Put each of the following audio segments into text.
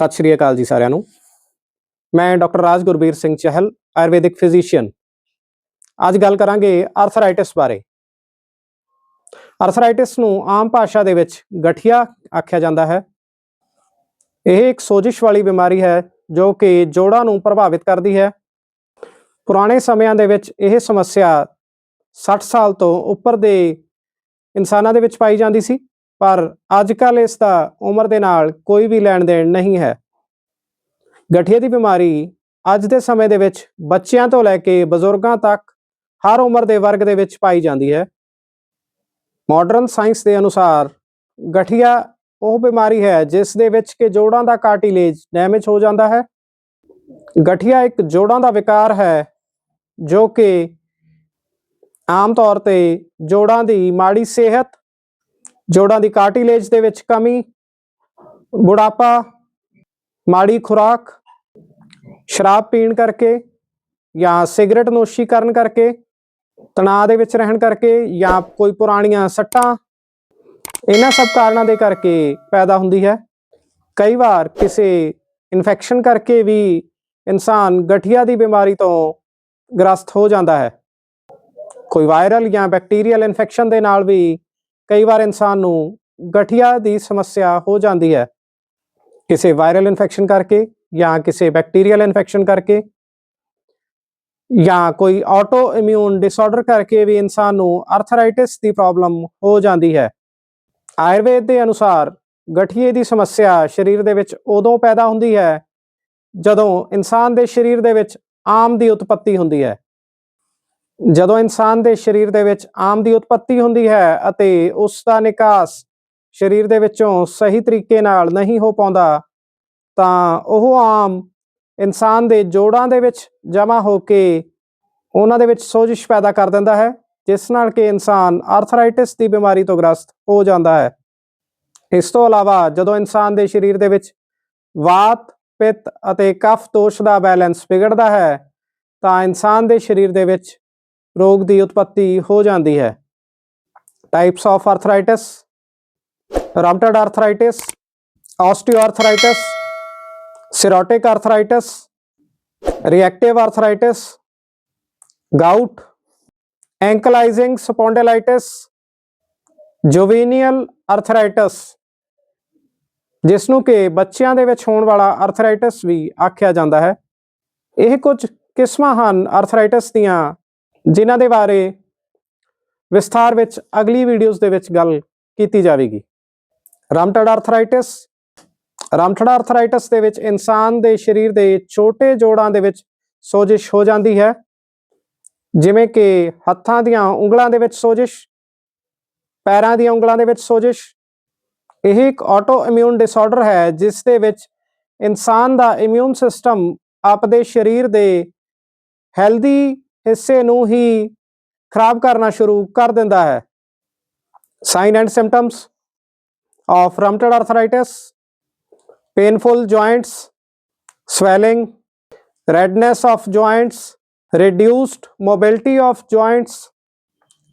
ਸਤਿ ਸ਼੍ਰੀ ਅਕਾਲ ਜੀ ਸਾਰਿਆਂ ਨੂੰ। ਮੈਂ ਡਾਕਟਰ ਰਾਜ ਗੁਰਬੀਰ ਸਿੰਘ ਚਹਿਲ, ਆਯੁਰਵੈਦਿਕ ਫਿਜ਼ੀਸ਼ੀਅਨ। ਅੱਜ ਗੱਲ ਕਰਾਂਗੇ ਆਰਥਰਾਈਟਿਸ ਬਾਰੇ। ਆਰਥਰਾਈਟਿਸ ਨੂੰ ਆਮ ਭਾਸ਼ਾ ਦੇ ਵਿੱਚ ਗਠੀਆ ਆਖਿਆ ਜਾਂਦਾ ਹੈ। ਇਹ ਇੱਕ ਸੋਜਿਸ਼ ਵਾਲੀ ਬਿਮਾਰੀ ਹੈ ਜੋ ਕਿ ਜੋੜਾਂ ਨੂੰ ਪ੍ਰਭਾਵਿਤ ਕਰਦੀ ਹੈ। ਪੁਰਾਣੇ ਸਮਿਆਂ ਦੇ ਵਿੱਚ ਇਹ ਸਮੱਸਿਆ 60 ਸਾਲ ਤੋਂ ਉੱਪਰ ਦੇ ਇਨਸਾਨਾਂ ਦੇ ਵਿੱਚ ਪਾਈ ਜਾਂਦੀ ਸੀ। ਪਰ ਅੱਜ ਕੱਲ ਇਸ ਦਾ ਉਮਰ ਦੇ ਨਾਲ ਕੋਈ ਵੀ ਲੈਣ ਦੇਣ ਨਹੀਂ ਹੈ। ਗਠੀਏ ਦੀ ਬਿਮਾਰੀ ਅੱਜ ਦੇ ਸਮੇਂ ਦੇ ਵਿੱਚ ਬੱਚਿਆਂ ਤੋਂ ਲੈ ਕੇ ਬਜ਼ੁਰਗਾਂ ਤੱਕ ਹਰ ਉਮਰ ਦੇ ਵਰਗ ਦੇ ਵਿੱਚ ਪਾਈ ਜਾਂਦੀ ਹੈ। ਮਾਡਰਨ ਸਾਇੰਸ ਦੇ ਅਨੁਸਾਰ ਗਠੀਆ ਉਹ ਬਿਮਾਰੀ ਹੈ ਜਿਸ ਦੇ ਵਿੱਚ ਕਿ ਜੋੜਾਂ ਦਾ ਕਾਰਟਿਲੇਜ ਡੈਮੇਜ ਹੋ ਜਾਂਦਾ ਹੈ। ਗਠੀਆ ਇੱਕ ਜੋੜਾਂ ਦਾ ਵਿਕਾਰ ਹੈ ਜੋ ਕਿ ਆਮ ਤੌਰ ਤੇ ਜੋੜਾਂ ਦੀ ਮਾੜੀ ਸਿਹਤ ਜੋੜਾਂ ਦੀ ਕਾਰਟਿਲੇਜ ਦੇ ਵਿੱਚ ਕਮੀ, ਬੁਢਾਪਾ, ਮਾੜੀ ਖੁਰਾਕ, ਸ਼ਰਾਬ ਪੀਣ ਕਰਕੇ ਜਾਂ ਸਿਗਰਟ ਨੋਸ਼ੀ ਕਰਨ ਕਰਕੇ, ਤਣਾਅ ਦੇ ਵਿੱਚ ਰਹਿਣ ਕਰਕੇ ਜਾਂ ਕੋਈ ਪੁਰਾਣੀਆਂ ਸੱਟਾਂ, ਇਹਨਾਂ ਸਭ ਕਾਰਨਾਂ ਦੇ ਕਰਕੇ ਪੈਦਾ ਹੁੰਦੀ ਹੈ। ਕਈ ਵਾਰ ਕਿਸੇ ਇਨਫੈਕਸ਼ਨ ਕਰਕੇ ਵੀ ਇਨਸਾਨ ਗਠੀਆ ਦੀ ਬਿਮਾਰੀ ਤੋਂ ਗ੍ਰਸਤ ਹੋ ਜਾਂਦਾ ਹੈ। ਕੋਈ ਵਾਇਰਲ ਜਾਂ ਬੈਕਟੀਰੀਅਲ ਇਨਫੈਕਸ਼ਨ ਦੇ ਨਾਲ ਵੀ ਕਈ ਵਾਰ ਇਨਸਾਨ ਨੂੰ ਗਠੀਆ ਦੀ ਸਮੱਸਿਆ ਹੋ ਜਾਂਦੀ ਹੈ। ਕਿਸੇ ਵਾਇਰਲ ਇਨਫੈਕਸ਼ਨ ਕਰਕੇ ਜਾਂ ਕਿਸੇ ਬੈਕਟੀਰੀਅਲ ਇਨਫੈਕਸ਼ਨ ਕਰਕੇ ਜਾਂ ਕੋਈ ਆਟੋ ਇਮਿਊਨ ਡਿਸਆਰਡਰ ਕਰਕੇ ਵੀ ਇਨਸਾਨ ਨੂੰ ਆਰਥਰਾਈਟਿਸ ਦੀ ਪ੍ਰੋਬਲਮ ਹੋ ਜਾਂਦੀ ਹੈ। ਆਯੁਰਵੇਦ ਦੇ ਅਨੁਸਾਰ ਗਠੀਏ ਦੀ ਸਮੱਸਿਆ ਸਰੀਰ ਦੇ ਵਿੱਚ ਉਦੋਂ ਪੈਦਾ ਹੁੰਦੀ ਹੈ ਜਦੋਂ ਇਨਸਾਨ ਦੇ ਸਰੀਰ ਦੇ ਵਿੱਚ ਆਮ ਦੀ ਉਤਪਤੀ ਹੁੰਦੀ ਹੈ। ਜਦੋਂ ਇਨਸਾਨ ਦੇ ਸਰੀਰ ਦੇ ਵਿੱਚ ਆਮ ਦੀ ਉਤਪਤੀ ਹੁੰਦੀ ਹੈ ਅਤੇ ਉਸ ਦਾ ਨਿਕਾਸ ਸਰੀਰ ਦੇ ਵਿੱਚੋਂ ਸਹੀ ਤਰੀਕੇ ਨਾਲ ਨਹੀਂ ਹੋ ਪਾਉਂਦਾ, ਤਾਂ ਉਹ ਆਮ ਇਨਸਾਨ ਦੇ ਜੋੜਾਂ ਦੇ ਵਿੱਚ ਜਮ੍ਹਾਂ ਹੋ ਕੇ ਉਹਨਾਂ ਦੇ ਵਿੱਚ ਸੋਜਿਸ਼ ਪੈਦਾ ਕਰ ਦਿੰਦਾ ਹੈ, ਜਿਸ ਨਾਲ ਕਿ ਇਨਸਾਨ ਆਰਥਰਾਈਟਿਸ ਦੀ ਬਿਮਾਰੀ ਤੋਂ ਗ੍ਰਸਤ ਹੋ ਜਾਂਦਾ ਹੈ। ਇਸ ਤੋਂ ਇਲਾਵਾ ਜਦੋਂ ਇਨਸਾਨ ਦੇ ਸਰੀਰ ਦੇ ਵਿੱਚ ਵਾਤ, ਪਿੱਤ ਅਤੇ ਕਫ ਦੋਸ਼ ਦਾ ਬੈਲੈਂਸ ਵਿਗੜਦਾ ਹੈ, ਤਾਂ ਇਨਸਾਨ ਦੇ ਸਰੀਰ ਦੇ ਵਿੱਚ ਰੋਗ ਦੀ ਉਤਪਤੀ ਹੋ ਜਾਂਦੀ ਹੈ। Types of arthritis rheumatoid arthritis osteoarthritis psoriatic arthritis reactive arthritis gout ankylosing spondylitis juvenile arthritis ਜਿਸ ਨੂੰ ਕਿ ਬੱਚਿਆਂ ਦੇ ਵਿੱਚ ਹੋਣ ਵਾਲਾ ਆਰਥਰਾਈਟਿਸ ਵੀ ਆਖਿਆ ਜਾਂਦਾ ਹੈ। ਇਹ ਕੁਝ ਕਿਸਮਾਂ ਹਨ ਆਰਥਰਾਈਟਿਸ ਦੀਆਂ ਜਿਨ੍ਹਾਂ ਦੇ ਬਾਰੇ ਵਿਸਥਾਰ ਵਿੱਚ ਅਗਲੀ ਵੀਡੀਓਜ਼ ਦੇ ਵਿੱਚ ਗੱਲ ਕੀਤੀ ਜਾਵੇਗੀ। ਰਮਟਡ ਆਰਥਰਾਈਟਿਸ ਰਮਟਡ ਆਰਥਰਾਈਟਿਸ ਦੇ ਵਿੱਚ ਇਨਸਾਨ ਦੇ ਸਰੀਰ ਦੇ ਛੋਟੇ ਜੋੜਾਂ ਦੇ ਵਿੱਚ ਸੋਜਿਸ਼ ਹੋ ਜਾਂਦੀ ਹੈ। ਜਿਵੇਂ ਕਿ ਹੱਥਾਂ ਦੀਆਂ ਉਂਗਲਾਂ ਦੇ ਵਿੱਚ ਸੋਜਿਸ਼, ਪੈਰਾਂ ਦੀਆਂ ਉਂਗਲਾਂ ਦੇ ਵਿੱਚ ਸੋਜਿਸ਼। ਇਹ ਇੱਕ ਆਟੋ ਇਮਿਊਨ ਡਿਸਆਰਡਰ ਹੈ, ਜਿਸ ਦੇ ਵਿੱਚ ਇਨਸਾਨ ਦਾ ਇਮਿਊਨ ਸਿਸਟਮ ਆਪਦੇ ਸਰੀਰ ਦੇ ਹੈਲਦੀ ਹਿੱਸੇ ਨੂੰ ਹੀ ਖਰਾਬ ਕਰਨਾ ਸ਼ੁਰੂ ਕਰ ਦਿੰਦਾ ਹੈ। Sign and symptoms of rheumatoid arthritis painful joints, swelling, redness of joints, reduced mobility of joints,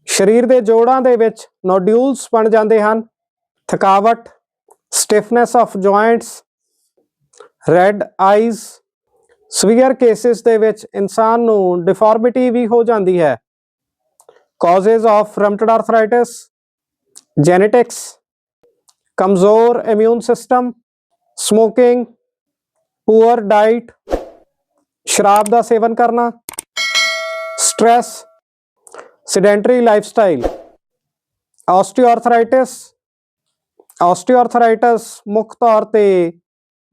ਸਰੀਰ ਦੇ ਜੋੜਾਂ ਦੇ ਵਿੱਚ ਨੋਡਿਊਲਸ ਬਣ ਜਾਂਦੇ ਹਨ। ਥਕਾਵਟ stiffness of joints red eyes severe cases ਦੇ ਵਿੱਚ ਇਨਸਾਨ ਨੂੰ ਡਿਫਾਰਮਿਟੀ ਵੀ ਹੋ ਜਾਂਦੀ ਹੈ। Causes of rheumatoid arthritis genetics ਕਮਜ਼ੋਰ immune system smoking poor diet ਸ਼ਰਾਬ ਦਾ ਸੇਵਨ ਕਰਨਾ stress sedentary lifestyle osteoarthritis osteoarthritis ਮੁੱਖ ਤੌਰ ਤੇ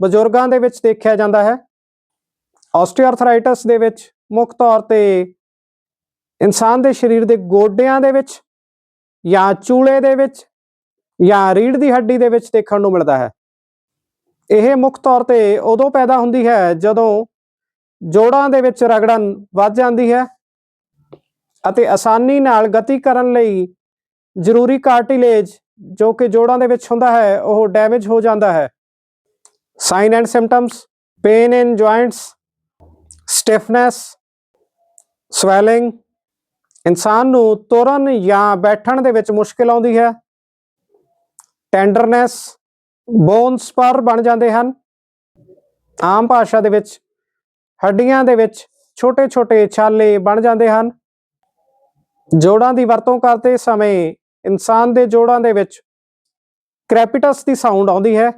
ਬਜ਼ੁਰਗਾਂ ਦੇ ਵਿੱਚ ਦੇਖਿਆ ਜਾਂਦਾ ਹੈ। ਆਸਟੀਓਆਰਥਰਾਈਟਿਸ ਦੇ ਵਿੱਚ ਮੁੱਖ ਤੌਰ ਤੇ ਇਨਸਾਨ ਦੇ ਸਰੀਰ ਦੇ ਗੋਡਿਆਂ ਦੇ ਵਿੱਚ ਜਾਂ ਚੂਲੇ ਦੇ ਵਿੱਚ ਜਾਂ ਰੀੜ ਦੀ ਹੱਡੀ ਦੇ ਵਿੱਚ ਦੇਖਣ ਨੂੰ ਮਿਲਦਾ ਹੈ। ਇਹ ਮੁੱਖ ਤੌਰ ਤੇ ਉਦੋਂ ਪੈਦਾ ਹੁੰਦੀ ਹੈ ਜਦੋਂ ਜੋੜਾਂ ਦੇ ਵਿੱਚ ਰਗੜਨ ਵੱਧ ਜਾਂਦੀ ਹੈ ਅਤੇ ਆਸਾਨੀ ਨਾਲ ਗਤੀ ਕਰਨ ਲਈ ਜ਼ਰੂਰੀ ਕਾਰਟਿਲੇਜ ਜੋ ਕਿ ਜੋੜਾਂ ਦੇ ਵਿੱਚ ਹੁੰਦਾ ਹੈ, ਉਹ ਡੈਮੇਜ ਹੋ ਜਾਂਦਾ ਹੈ। Sign and symptoms pain in joints stiffness swelling ਇਨਸਾਨ ਨੂੰ ਤੁਰਨ ਜਾਂ ਬੈਠਣ ਦੇ ਵਿੱਚ ਮੁਸ਼ਕਲ ਆਉਂਦੀ ਹੈ। ਟੈਂਡਰਨੈਸ ਬੋਨਸ ਪਰ ਬਣ ਜਾਂਦੇ ਹਨ। ਆਮ ਭਾਸ਼ਾ ਦੇ ਵਿੱਚ ਹੱਡੀਆਂ ਦੇ ਵਿੱਚ ਛੋਟੇ-ਛੋਟੇ ਛਾਲੇ ਬਣ ਜਾਂਦੇ ਹਨ। ਜੋੜਾਂ ਦੀ ਵਰਤੋਂ ਕਰਦੇ ਸਮੇਂ ਇਨਸਾਨ ਦੇ ਜੋੜਾਂ ਦੇ ਵਿੱਚ ਕ੍ਰੈਪੀਟਸ ਦੀ ਸਾਊਂਡ ਆਉਂਦੀ ਹੈ।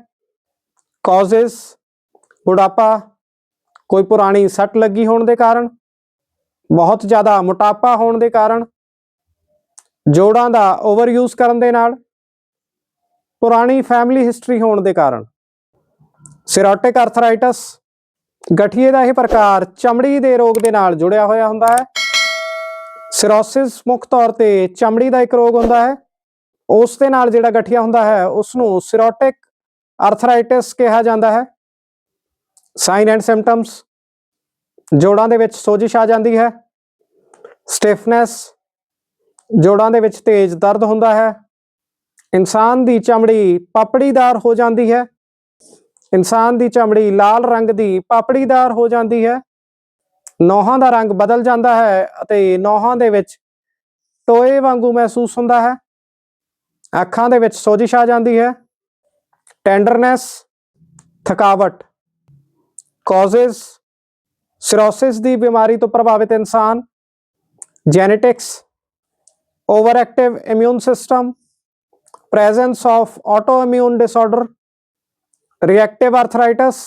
ਕਾਜ਼ਸ ਬੁਢਾਪਾ ਕੋਈ ਪੁਰਾਣੀ ਸੱਟ ਲੱਗੀ ਹੋਣ ਦੇ ਕਾਰਨ, ਬਹੁਤ ਜ਼ਿਆਦਾ ਮੋਟਾਪਾ ਹੋਣ ਦੇ ਕਾਰਨ, ਜੋੜਾਂ ਦਾ ਓਵਰ ਯੂਜ਼ ਕਰਨ ਦੇ ਨਾਲ, ਪੁਰਾਣੀ ਫੈਮਿਲੀ ਹਿਸਟਰੀ ਹੋਣ ਦੇ ਕਾਰਨ। ਸਿਰੋਟਿਕ ਆਰਥਰਾਈਟਸ ਗਠੀਏ ਦਾ ਇਹ ਪ੍ਰਕਾਰ ਚਮੜੀ ਦੇ ਰੋਗ ਦੇ ਨਾਲ ਜੁੜਿਆ ਹੋਇਆ ਹੁੰਦਾ ਹੈ। ਸਿਰੋਸਿਸ ਮੁੱਖ ਤੌਰ ਤੇ ਚਮੜੀ ਦਾ ਇੱਕ ਰੋਗ ਹੁੰਦਾ ਹੈ। ਉਸ ਦੇ ਨਾਲ ਜਿਹੜਾ ਗਠੀਆ ਹੁੰਦਾ ਹੈ ਉਸ ਨੂੰ ਸਿਰੋਟਿਕ ਆਰਥਰਾਈਟਿਸ ਕਿਹਾ ਜਾਂਦਾ ਹੈ। ਸਾਈਨ ਐਂਡ ਸਿੰਪਟਮਸ ਜੋੜਾਂ ਦੇ ਵਿੱਚ ਸੋਜਿਸ਼ ਆ ਜਾਂਦੀ ਹੈ। ਸਟਿਫਨੈਸ ਜੋੜਾਂ ਦੇ ਵਿੱਚ ਤੇਜ਼ ਦਰਦ ਹੁੰਦਾ ਹੈ। ਇਨਸਾਨ ਦੀ ਚਮੜੀ ਪਾਪੜੀਦਾਰ ਹੋ ਜਾਂਦੀ ਹੈ। ਇਨਸਾਨ ਦੀ ਚਮੜੀ ਲਾਲ ਰੰਗ ਦੀ ਪਾਪੜੀਦਾਰ ਹੋ ਜਾਂਦੀ ਹੈ। ਨੋਹਾਂ ਦਾ ਰੰਗ ਬਦਲ ਜਾਂਦਾ ਹੈ ਅਤੇ ਨੋਹਾਂ ਦੇ ਵਿੱਚ ਟੋਏ ਵਾਂਗੂ ਮਹਿਸੂਸ ਹੁੰਦਾ ਹੈ। ਅੱਖਾਂ ਦੇ ਵਿੱਚ ਸੋਜਿਸ਼ ਆ ਜਾਂਦੀ ਹੈ। ਟੈਂਡਰਨੈਸ ਥਕਾਵਟ। ਕਾਜ਼ਸ ਸਿਰੋਸਿਸ ਦੀ ਬਿਮਾਰੀ ਤੋਂ ਪ੍ਰਭਾਵਿਤ ਇਨਸਾਨ, genetics over active immune system presence of autoimmune disorder reactive arthritis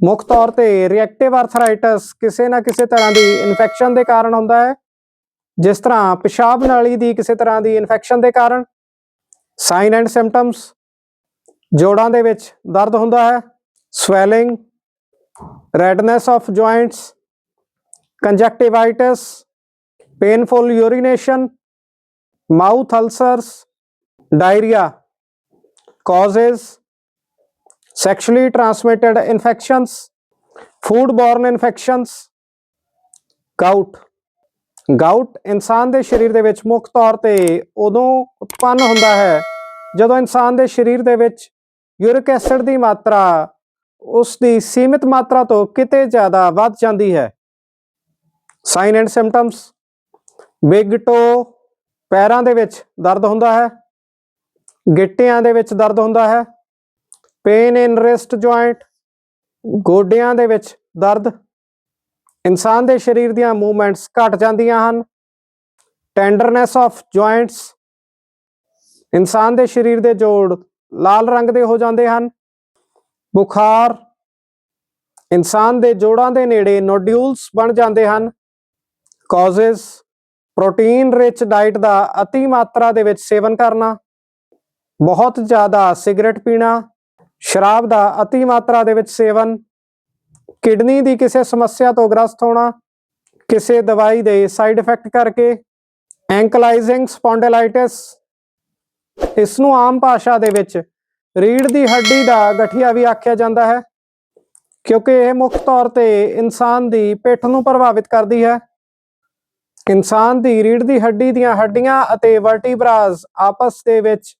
ਮੁੱਖ ਤੌਰ ਤੇ ਰਿਐਕਟਿਵ ਆਰਥਰਾਈਟਸ ਕਿਸੇ ਨਾ ਕਿਸੇ ਤਰ੍ਹਾਂ ਦੀ ਇਨਫੈਕਸ਼ਨ ਦੇ ਕਾਰਨ ਹੁੰਦਾ ਹੈ, ਜਿਸ ਤਰ੍ਹਾਂ ਪਿਸ਼ਾਬ ਨਾਲੀ ਦੀ ਕਿਸੇ ਤਰ੍ਹਾਂ ਦੀ ਇਨਫੈਕਸ਼ਨ ਦੇ ਕਾਰਨ, ਸਾਈਨ ਐਂਡ ਸਿੰਪਟਮਸ, ਜੋੜਾਂ ਦੇ ਵਿੱਚ ਦਰਦ ਹੁੰਦਾ ਹੈ, swelling redness of joints conjunctivitis painful urination mouth ulcers diarrhea causes, sexually transmitted infections, foodborne infections, gout. Gout ਇਨਸਾਨ ਦੇ ਸਰੀਰ ਦੇ ਵਿੱਚ ਮੁੱਖ ਤੌਰ ਤੇ ਉਦੋਂ ਉਤਪੰਨ ਹੁੰਦਾ ਹੈ ਜਦੋਂ ਇਨਸਾਨ ਦੇ ਸਰੀਰ ਦੇ ਵਿੱਚ ਯੂਰਿਕ ਐਸਿਡ ਦੀ ਮਾਤਰਾ ਉਸ ਦੀ ਸੀਮਿਤ ਮਾਤਰਾ ਤੋਂ ਕਿਤੇ ਜ਼ਿਆਦਾ ਵੱਧ ਜਾਂਦੀ ਹੈ। Sign and symptoms big toe ਪੈਰਾਂ ਦੇ ਵਿੱਚ ਦਰਦ ਹੁੰਦਾ ਹੈ, ਗਿੱਟਿਆਂ ਦੇ ਵਿੱਚ ਦਰਦ ਹੁੰਦਾ ਹੈ ਪੇਨ ਇਨ ਰਿਸਟ ਜੁਆਇੰਟ ਗੋਡਿਆਂ ਦੇ ਵਿੱਚ ਦਰਦ, ਇਨਸਾਨ ਦੇ ਸਰੀਰ ਦੀਆਂ ਮੂਵਮੈਂਟਸ ਘਟ ਜਾਂਦੀਆਂ ਹਨ ਟੈਂਡਰਨੈਸ ਆਫ ਜੁਆਇੰਟਸ ਇਨਸਾਨ ਦੇ ਸਰੀਰ ਦੇ ਜੋੜ ਲਾਲ ਰੰਗ ਦੇ ਹੋ ਜਾਂਦੇ ਹਨ ਬੁਖਾਰ, ਇਨਸਾਨ ਦੇ ਜੋੜਾਂ ਦੇ ਨੇੜੇ ਨੋਡਿਊਲਸ ਬਣ ਜਾਂਦੇ ਹਨ। ਕਾਜ਼ਸ ਪ੍ਰੋਟੀਨ ਰਿਚ ਡਾਈਟ ਦਾ ਅਤੀ ਮਾਤਰਾ ਦੇ ਵਿੱਚ ਸੇਵਨ ਕਰਨਾ, ਬਹੁਤ ਜ਼ਿਆਦਾ ਸਿਗਰਟ ਪੀਣਾ, ਸ਼ਰਾਬ ਦਾ ਅਤੀ ਮਾਤਰਾ ਦੇ ਵਿੱਚ ਸੇਵਨ, ਕਿਡਨੀ ਦੀ ਕਿਸੇ ਸਮੱਸਿਆ ਤੋਂ ਗ੍ਰਸਤ ਹੋਣਾ, ਕਿਸੇ ਦਵਾਈ ਦੇ ਸਾਈਡ ਇਫੈਕਟ ਕਰਕੇ ਐਂਕਲਾਈਜ਼ਿੰਗ ਸਪੌਂਡਿਲਾਈਟਿਸ ਇਸ ਨੂੰ ਆਮ ਭਾਸ਼ਾ ਦੇ ਵਿੱਚ ਰੀੜ ਦੀ ਹੱਡੀ ਦਾ ਗਠੀਆ ਵੀ ਆਖਿਆ ਜਾਂਦਾ ਹੈ, ਕਿਉਂਕਿ ਇਹ ਮੁੱਖ ਤੌਰ ਤੇ ਇਨਸਾਨ ਦੀ ਪਿੱਠ ਨੂੰ ਪ੍ਰਭਾਵਿਤ ਕਰਦੀ ਹੈ। ਇਨਸਾਨ ਦੀ ਰੀੜ ਦੀ ਹੱਡੀ ਦੀਆਂ ਹੱਡੀਆਂ ਅਤੇ ਵਰਟੀਬਰਾਜ਼ ਆਪਸ ਦੇ ਵਿੱਚ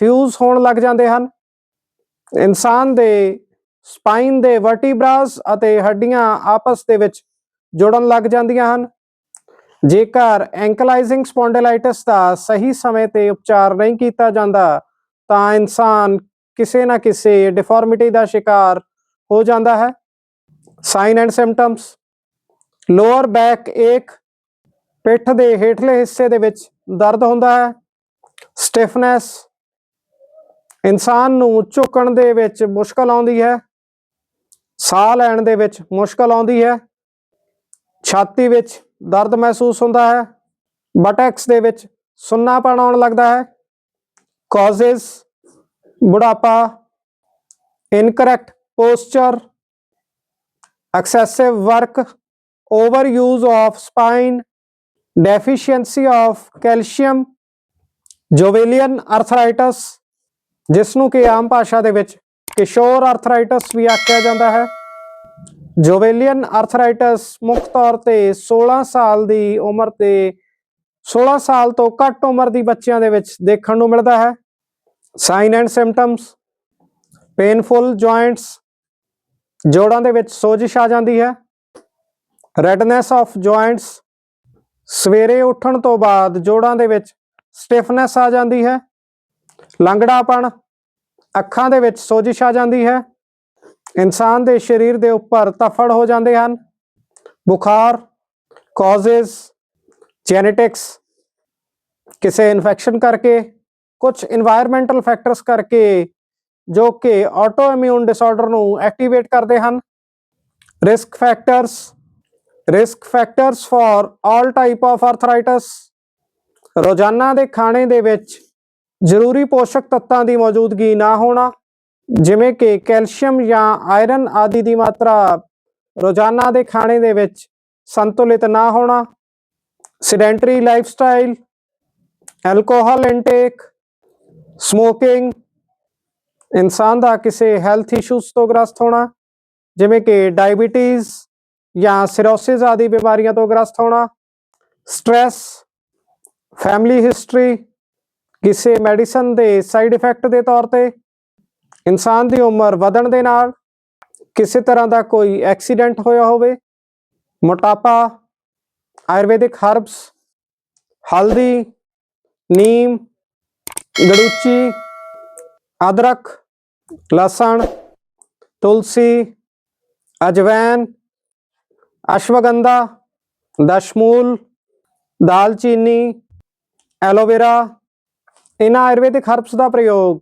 ਫਿਊਜ਼ ਹੋਣ ਲੱਗ ਜਾਂਦੇ ਹਨ। ਇਨਸਾਨ ਦੇ ਸਪਾਈਨ ਦੇ ਵਰਟੀਬਰਾਜ਼ ਅਤੇ ਹੱਡੀਆਂ ਆਪਸ ਦੇ ਵਿੱਚ ਜੁੜਨ ਲੱਗ ਜਾਂਦੀਆਂ ਹਨ। ਜੇਕਰ ਐਂਕਲਾਈਜ਼ਿੰਗ ਸਪੌਂਡਿਲਾਈਟਿਸ ਦਾ ਸਹੀ ਸਮੇਂ ਤੇ ਉਪਚਾਰ ਨਹੀਂ ਕੀਤਾ ਜਾਂਦਾ ਤਾਂ ਇਨਸਾਨ ਕਿਸੇ ਨਾ ਕਿਸੇ ਡਿਫਾਰਮਿਟੀ ਦਾ ਸ਼ਿਕਾਰ ਹੋ ਜਾਂਦਾ ਹੈ। Sign and symptoms lower back ache ਪਿੱਠ ਦੇ ਹੇਠਲੇ ਹਿੱਸੇ ਦੇ ਵਿੱਚ ਦਰਦ ਹੁੰਦਾ ਹੈ। ਸਟਿਫਨੈਸ ਇਨਸਾਨ ਨੂੰ ਝੁਕਣ ਦੇ ਵਿੱਚ ਮੁਸ਼ਕਲ ਆਉਂਦੀ ਹੈ। ਸਾਹ ਲੈਣ ਦੇ ਵਿੱਚ ਮੁਸ਼ਕਲ ਆਉਂਦੀ ਹੈ। ਛਾਤੀ ਵਿੱਚ ਦਰਦ ਮਹਿਸੂਸ ਹੁੰਦਾ ਹੈ। ਬਟੈਕਸ ਦੇ ਵਿੱਚ ਸੁੰਨਾਪਣ ਆਉਣ ਲੱਗਦਾ ਹੈ। ਕਾਜ਼ਸ ਬੁਢਾਪਾ incorrect posture excessive work over use of spine deficiency of calcium ਜੋਵੇਲੀਅਨ arthritis ਜਿਸ ਨੂੰ ਕਿ ਆਮ ਭਾਸ਼ਾ ਦੇ ਵਿੱਚ ਕਿਸ਼ੋਰ ਆਰਥਰਾਈਟਸ ਵੀ ਆਖਿਆ ਜਾਂਦਾ ਹੈ। ਜੋਵੇਲੀਅਨ ਆਰਥਰਾਈਟਸ ਮੁੱਖ ਤੌਰ ਤੇ 16 ਸਾਲ ਦੀ ਉਮਰ ਤੇ 16 ਸਾਲ ਤੋਂ ਘੱਟ ਉਮਰ ਦੀ ਬੱਚਿਆਂ ਦੇ ਵਿੱਚ ਦੇਖਣ ਨੂੰ ਮਿਲਦਾ ਹੈ। Sign and symptoms painful joints ਜੋੜਾਂ ਦੇ ਵਿੱਚ ਸੋਜਿਸ਼ ਆ ਜਾਂਦੀ ਹੈ। ਰੈਡਨੈਸ ਆਫ ਜੁਆਇੰਟਸ ਸਵੇਰੇ ਉੱਠਣ ਤੋਂ ਬਾਅਦ ਜੋੜਾਂ ਦੇ ਵਿੱਚ ਸਟਿਫਨੈਸ ਆ ਜਾਂਦੀ ਹੈ। ਲੰਗੜਾਪਣ, ਅੱਖਾਂ ਦੇ ਵਿੱਚ ਸੋਜਿਸ਼ ਆ ਜਾਂਦੀ ਹੈ। ਇਨਸਾਨ ਦੇ ਸਰੀਰ ਦੇ ਉੱਪਰ ਤਫੜ ਹੋ ਜਾਂਦੇ ਹਨ। ਬੁਖਾਰ ਕਾਜ਼ਸ ਜੈਨੇਟਿਕਸ ਕਿਸੇ ਇਨਫੈਕਸ਼ਨ ਕਰਕੇ ਕੁਝ এনवायरमेंटल ਫੈਕਟਰਸ ਕਰਕੇ, ਜੋ ਕਿ ਆਟੋ ਇਮਿਊਨ ਡਿਸਆਰਡਰ ਨੂੰ ਐਕਟੀਵੇਟ ਕਰਦੇ ਹਨ। Risk factors risk factors for all type of arthritis ਰੋਜ਼ਾਨਾ ਦੇ ਖਾਣੇ ਦੇ ਵਿੱਚ ਜ਼ਰੂਰੀ ਪੋਸ਼ਕ ਤੱਤਾਂ ਦੀ ਮੌਜੂਦਗੀ ਨਾ ਹੋਣਾ, ਜਿਵੇਂ ਕਿ ਕੈਲਸ਼ੀਅਮ ਜਾਂ ਆਇਰਨ ਆਦਿ ਦੀ ਮਾਤਰਾ ਰੋਜ਼ਾਨਾ ਦੇ ਖਾਣੇ ਦੇ ਵਿੱਚ ਸੰਤੁਲਿਤ ਨਾ ਹੋਣਾ sedentary lifestyle alcohol intake smoking ਇਨਸਾਨ ਦਾ ਕਿਸੇ ਹੈਲਥ ਇਸ਼ੂਜ਼ ਤੋਂ ਗ੍ਰਸਤ ਹੋਣਾ, ਜਿਵੇਂ ਕਿ ਡਾਇਬੀਟੀਜ਼ ਜਾਂ ਸਿਰੋਸਿਸ ਆਦਿ ਬਿਮਾਰੀਆਂ ਤੋਂ ਗ੍ਰਸਤ ਹੋਣਾ ਸਟ੍ਰੈਸ ਫੈਮਿਲੀ ਹਿਸਟਰੀ ਕਿਸੇ ਮੈਡੀਸਨ ਦੇ ਸਾਈਡ ਇਫੈਕਟ ਦੇ ਤੌਰ ਤੇ, ਇਨਸਾਨ ਦੀ ਉਮਰ ਵਧਣ ਦੇ ਨਾਲ ਕਿਸੇ ਤਰ੍ਹਾਂ ਦਾ ਕੋਈ ਐਕਸੀਡੈਂਟ ਹੋਇਆ ਹੋਵੇ, ਮੋਟਾਪਾ ਆਯੁਰਵੈਦਿਕ ਹਰਬਸ, ਹਲਦੀ, ਨੀਮ, ਗੜੂਚੀ, ਅਦਰਕ, ਲਸਣ, ਤੁਲਸੀ, ਅਜਵੈਨ, ਅਸ਼ਵਗੰਧਾ, ਦਸ਼ਮੂਲ, ਦਾਲਚੀਨੀ, ਐਲੋਵੇਰਾ। ਇਹਨਾਂ ਆਯੁਰਵੈਦਿਕ ਹਰਬਸ ਦਾ ਪ੍ਰਯੋਗ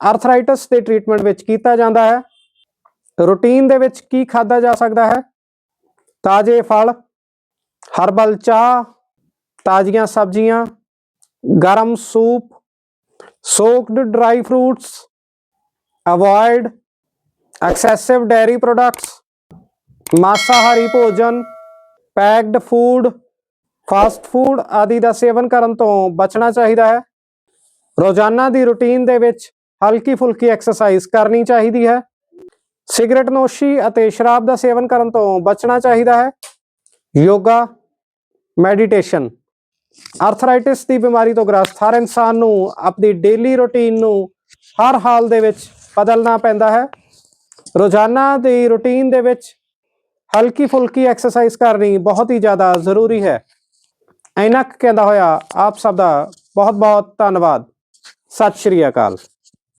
ਆਰਥਰਾਈਟਸ ਦੇ ਟ੍ਰੀਟਮੈਂਟ ਵਿੱਚ ਕੀਤਾ ਜਾਂਦਾ ਹੈ। ਰੂਟੀਨ ਦੇ ਵਿੱਚ ਕੀ ਖਾਦਾ ਜਾ ਸਕਦਾ ਹੈ? ਤਾਜ਼ੇ ਫਲ ਹਰਬਲ ਚਾਹ, ਤਾਜ਼ੀਆਂ ਸਬਜ਼ੀਆਂ, ਗਰਮ soup, soaked dry fruits, avoid excessive dairy products, ਮਾਸਾਹਾਰੀ ਭੋਜਨ, ਪੈਕਡ ਫੂਡ, ਫਾਸਟ ਫੂਡ ਆਦਿ ਦਾ ਸੇਵਨ ਕਰਨ ਤੋਂ ਬਚਣਾ ਚਾਹੀਦਾ ਹੈ। ਰੋਜ਼ਾਨਾ ਦੀ ਰੁਟੀਨ ਦੇ ਵਿੱਚ ਹਲਕੀ ਫੁਲਕੀ ਐਕਸਰਸਾਈਜ਼ ਕਰਨੀ ਚਾਹੀਦੀ ਹੈ। ਸਿਗਰਟ ਨੋਸ਼ੀ ਅਤੇ ਸ਼ਰਾਬ ਦਾ ਸੇਵਨ ਕਰਨ ਤੋਂ ਬਚਣਾ ਚਾਹੀਦਾ ਹੈ। ਯੋਗਾ, ਮੈਡੀਟੇਸ਼ਨ ਆਰਥਰਾਈਟਿਸ ਦੀ ਬਿਮਾਰੀ ਤੋਂ ਗ੍ਰਸਤ ਹਰ ਇਨਸਾਨ ਨੂੰ ਆਪਣੀ ਡੇਲੀ ਰੁਟੀਨ ਨੂੰ ਹਰ ਹਾਲ ਦੇ ਵਿੱਚ ਬਦਲਣਾ ਪੈਂਦਾ ਹੈ। ਰੋਜ਼ਾਨਾ ਦੀ ਰੁਟੀਨ ਦੇ ਵਿੱਚ ਹਲਕੀ ਫੁਲਕੀ ਐਕਸਰਸਾਈਜ਼ ਕਰਨੀ ਬਹੁਤ ਹੀ ਜ਼ਿਆਦਾ ਜ਼ਰੂਰੀ ਹੈ। ਐਨਕ ਕਹਿੰਦਾ ਹੋਇਆ ਆਪ ਸਭ ਦਾ ਬਹੁਤ ਬਹੁਤ ਧੰਨਵਾਦ। ਸਤਿ ਸ਼੍ਰੀ ਅਕਾਲ।